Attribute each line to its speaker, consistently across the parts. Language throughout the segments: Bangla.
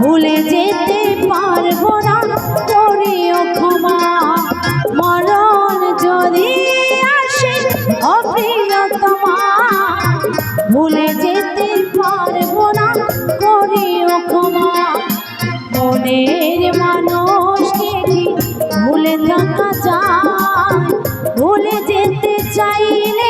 Speaker 1: ভুলে যেতে পারব না, করিও ক্ষমা। মরণ যদি আসে, অপ্রিয়তমা। ভুলে যেতে পারব না, করিও ক্ষমা। মনের মানুষকে ভুলে থাকা যায়। ভুলে যেতে চাইলে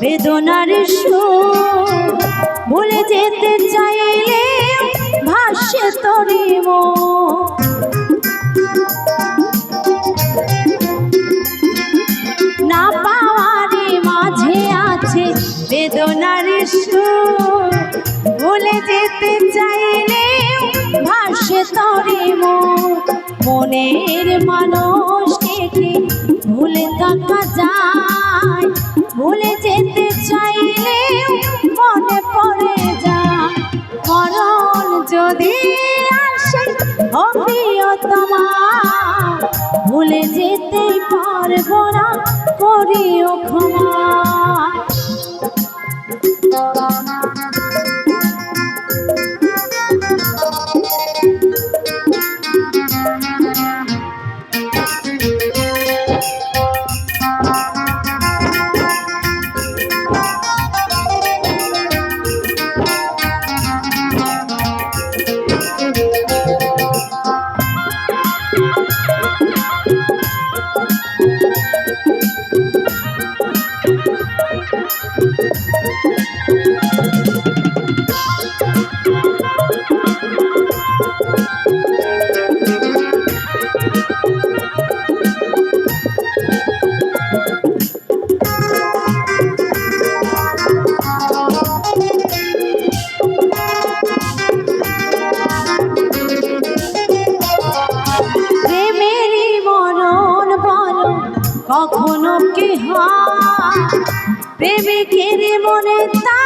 Speaker 1: বেদনার সুর। ভুলে যেতে চাইলে ভাসে তরি না পাওয়ারে মাঝে আছে বেদনার সুর। ভুলে যেতে চাইলে ভাসে তরি মনের মানুষকে ভুলে থাকা যায় যদি আসে অপ্রিয়তমা ভুলে যেতে পারব না করিও প্রেমেরই কখনো কি হয়? প্রেমিকের মনে তা